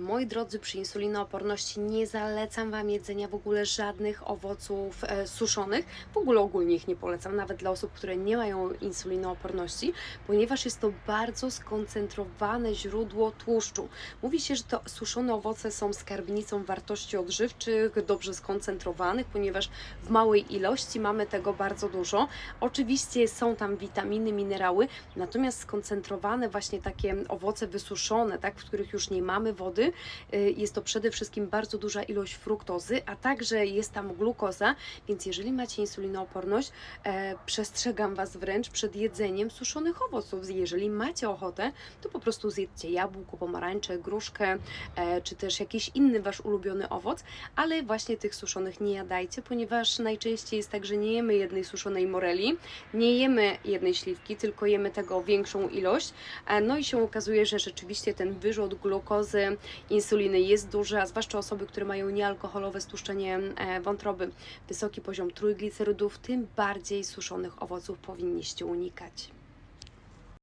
Moi drodzy, przy insulinooporności nie zalecam Wam jedzenia w ogóle żadnych owoców e, suszonych. W ogóle ogólnie ich nie polecam, nawet dla osób, które nie mają insulinooporności, ponieważ jest to bardzo skoncentrowane źródło tłuszczu. Mówi się, że to suszone owoce są skarbnicą wartości odżywczych, dobrze skoncentrowanych, ponieważ w małej ilości mamy tego bardzo dużo. Oczywiście są tam witaminy, minerały, natomiast skoncentrowane właśnie takie owoce wysuszone, tak, w których już nie mamy wody, y, jest to przede wszystkim bardzo duża ilość fruktozy, a także jest tam glukoza, więc jeżeli macie insulinooporność, e, przestrzegam Was wręcz przed jedzeniem suszonych owoców. Jeżeli macie ochotę, to po prostu zjedzcie jabłko, pomarańczę, gruszkę, e, czy też jakiś inny Wasz ulubiony owoc, ale właśnie tych suszonych nie jadajcie, ponieważ najczęściej jest tak, że nie jemy jednej suszonej moreli, nie jemy jednej śliwki, tylko jemy tego większą ilość, e, no i się okazuje, że rzeczywiście ten wyrzut glukozy, insuliny jest duży, a zwłaszcza osoby, które mają niealkoholowe stłuszczenie e, wątroby, wysoki poziom trójglicerydów, tym bardziej suszonych owoców powinniście unikać.